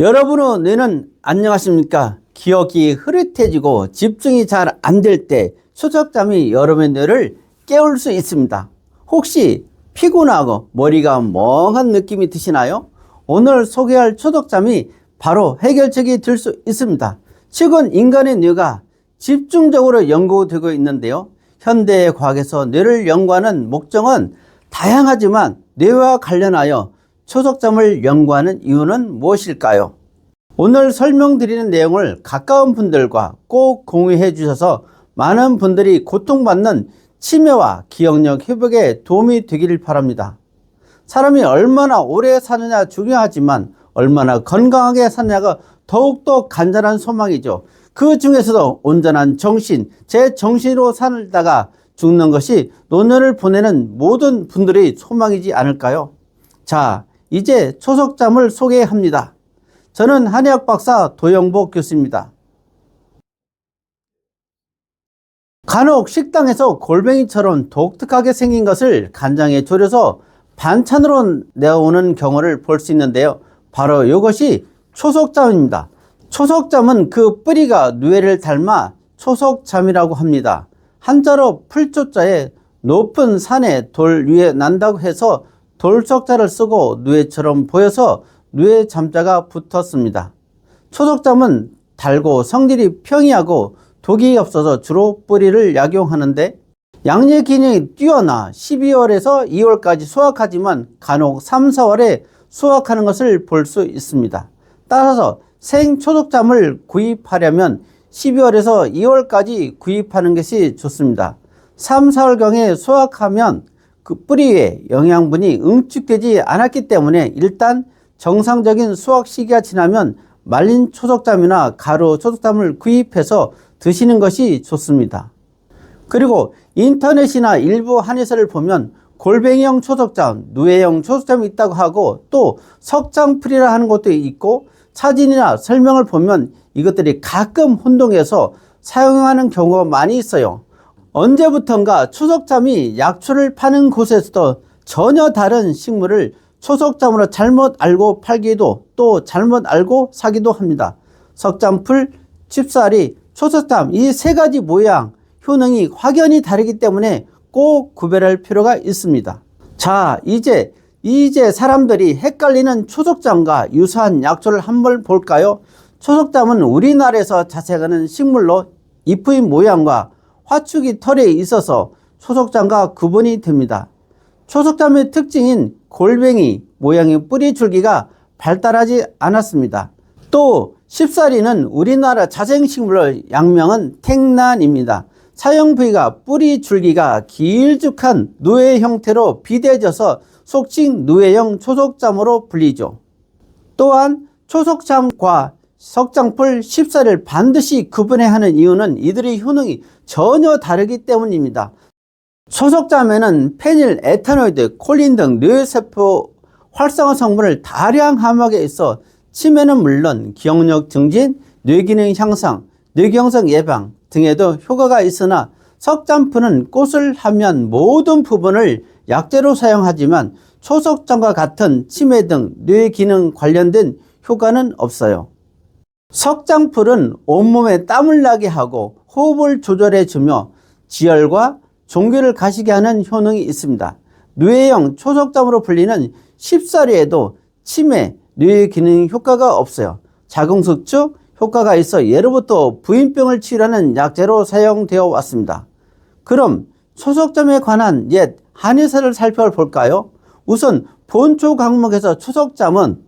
여러분의 뇌는 안녕하십니까? 기억이 흐릿해지고 집중이 잘 안 될때 초석잠이 여러분의 뇌를 깨울 수 있습니다. 혹시 피곤하고 머리가 멍한 느낌이 드시나요? 오늘 소개할 초석잠이 바로 해결책이 될 수 있습니다. 최근 인간의 뇌가 집중적으로 연구되고 있는데요. 현대 과학에서 뇌를 연구하는 목적은 다양하지만 뇌와 관련하여 초석잠을 연구하는 이유는 무엇일까요? 오늘 설명드리는 내용을 가까운 분들과 꼭 공유해 주셔서 많은 분들이 고통받는 치매와 기억력 회복에 도움이 되기를 바랍니다. 사람이 얼마나 오래 사느냐 중요하지만 얼마나 건강하게 사느냐가 더욱더 간절한 소망이죠. 그 중에서도 온전한 정신, 제 정신으로 살다가 죽는 것이 노년을 보내는 모든 분들의 소망이지 않을까요? 자, 이제 초석잠을 소개합니다. 저는 한의학 박사 도영복 교수입니다. 간혹 식당에서 골뱅이처럼 독특하게 생긴 것을 간장에 졸여서 반찬으로 내오는 경우를 볼 수 있는데요. 바로 이것이 초석잠입니다. 초석잠은 그 뿌리가 누에를 닮아 초석잠이라고 합니다. 한자로 풀초자에 높은 산에 돌 위에 난다고 해서 돌석자를 쓰고 누에처럼 보여서 누에 잠자가 붙었습니다. 초석잠은 달고 성질이 평이하고 독이 없어서 주로 뿌리를 약용하는데 양리 기능이 뛰어나 12월에서 2월까지 수확하지만 간혹 3, 4월에 수확하는 것을 볼 수 있습니다. 따라서 생초석잠을 구입하려면 12월에서 2월까지 구입하는 것이 좋습니다. 3, 4월경에 수확하면 그 뿌리에 영양분이 응축되지 않았기 때문에 일단 정상적인 수확 시기가 지나면 말린 초석잠이나 가루 초석잠을 구입해서 드시는 것이 좋습니다. 그리고 인터넷이나 일부 한의사를 보면 골뱅이형 초석잠, 누에형 초석잠이 있다고 하고 또 석장풀이라 하는 것도 있고 사진이나 설명을 보면 이것들이 가끔 혼동해서 사용하는 경우가 많이 있어요. 언제부턴가 초석잠이 약초를 파는 곳에서도 전혀 다른 식물을 초석잠으로 잘못 알고 팔기도 또 잘못 알고 사기도 합니다. 석잠풀, 칩사리, 초석잠 이 세 가지 모양, 효능이 확연히 다르기 때문에 꼭 구별할 필요가 있습니다. 자, 이제 이제 사람들이 헷갈리는 초석잠과 유사한 약초를 한번 볼까요? 초석잠은 우리나라에서 자생하는 식물로 잎의 모양과 화축이 털에 있어서 초석잠과 구분이 됩니다. 초석잠의 특징인 골뱅이 모양의 뿌리 줄기가 발달하지 않았습니다. 또 십사리는 우리나라 자생식물로 양명은 택난입니다. 사용 부위가 뿌리 줄기가 길쭉한 누에 형태로 비대져서 속칭 누에형 초석잠으로 불리죠. 또한 초석잠과 석장풀 십사를 반드시 구분해야 하는 이유는 이들의 효능이 전혀 다르기 때문입니다. 초석잠에는 페닐, 에탄오이드, 콜린 등 뇌세포 활성화 성분을 다량 함유하게 있어 치매는 물론 기억력 증진, 뇌기능 향상, 뇌경색 예방 등에도 효과가 있으나 석잠풀은 꽃을 함유한 모든 부분을 약재로 사용하지만 초석잠과 같은 치매 등 뇌기능 관련된 효과는 없어요. 석장풀은 온몸에 땀을 나게 하고 호흡을 조절해 주며 지혈과 종교를 가시게 하는 효능이 있습니다. 뇌형 초석잠으로 불리는 십사리에도 치매, 뇌 기능 효과가 없어요. 자궁석주 효과가 있어 예로부터 부인병을 치료하는 약재로 사용되어 왔습니다. 그럼 초석점에 관한 옛 한의사를 살펴볼까요? 우선 본초 강목에서 초석잠은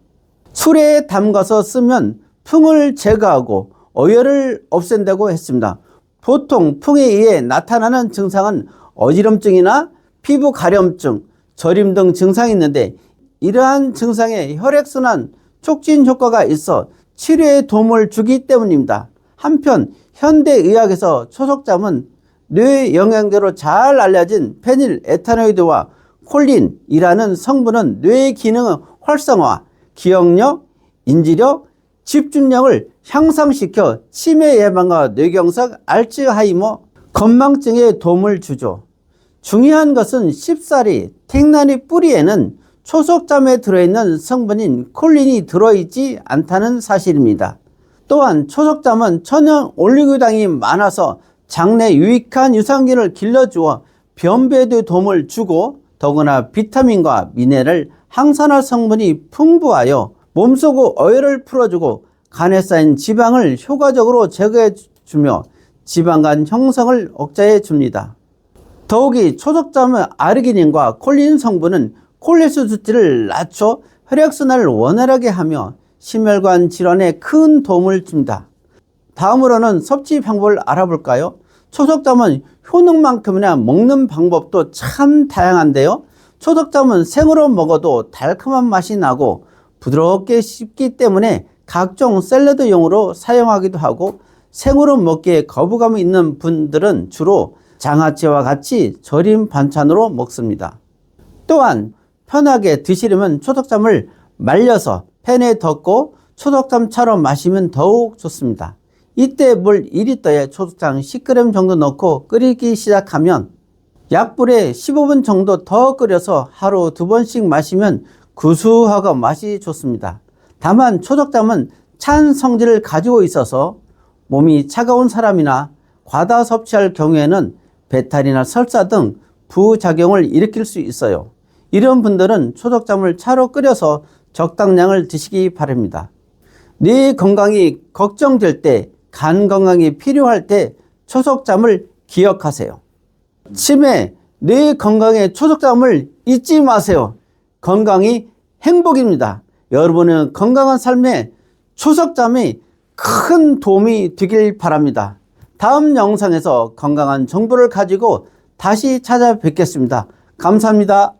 술에 담가서 쓰면 풍을 제거하고 어혈을 없앤다고 했습니다. 보통 풍에 의해 나타나는 증상은 어지럼증이나 피부 가려움증, 저림 등 증상이 있는데 이러한 증상에 혈액순환 촉진 효과가 있어 치료에 도움을 주기 때문입니다. 한편 현대의학에서 초석잠은 뇌 영양제로 잘 알려진 페닐 에탄오이드와 콜린이라는 성분은 뇌 기능의 활성화, 기억력, 인지력, 집중력을 향상시켜 치매 예방과 뇌경색, 알츠하이머, 건망증에 도움을 주죠. 중요한 것은 쉽사리, 택나리 뿌리에는 초석잠에 들어있는 성분인 콜린이 들어있지 않다는 사실입니다. 또한 초석잠은 천연 올리고당이 많아서 장내 유익한 유산균을 길러주어 변배에도 도움을 주고 더구나 비타민과 미네랄, 항산화 성분이 풍부하여 몸속 어혈을 풀어주고 간에 쌓인 지방을 효과적으로 제거해 주며 지방간 형성을 억제해 줍니다. 더욱이 초석잠의 아르기닌과 콜린 성분은 콜레스테롤을 낮춰 혈액순환을 원활하게 하며 심혈관 질환에 큰 도움을 줍니다. 다음으로는 섭취 방법을 알아볼까요? 초석잠은 효능만큼이나 먹는 방법도 참 다양한데요. 초석잠은 생으로 먹어도 달콤한 맛이 나고 부드럽게 씹기 때문에 각종 샐러드용으로 사용하기도 하고 생으로 먹기에 거부감이 있는 분들은 주로 장아찌와 같이 절임 반찬으로 먹습니다. 또한 편하게 드시려면 초석잠을 말려서 팬에 덮고 초석잠처럼 마시면 더욱 좋습니다. 이때 물 2리터에 초석잠 10g 정도 넣고 끓이기 시작하면 약불에 15분 정도 더 끓여서 하루 두 번씩 마시면 구수하고 맛이 좋습니다. 다만 초석잠은 찬 성질을 가지고 있어서 몸이 차가운 사람이나 과다 섭취할 경우에는 배탈이나 설사 등 부작용을 일으킬 수 있어요. 이런 분들은 초석잠을 차로 끓여서 적당량을 드시기 바랍니다. 뇌 건강이 걱정될 때, 간 건강이 필요할 때 초석잠을 기억하세요. 치매, 뇌 건강에 초석잠을 잊지 마세요. 건강이 행복입니다. 여러분의 건강한 삶에 초석잠이 큰 도움이 되길 바랍니다. 다음 영상에서 건강한 정보를 가지고 다시 찾아뵙겠습니다. 감사합니다.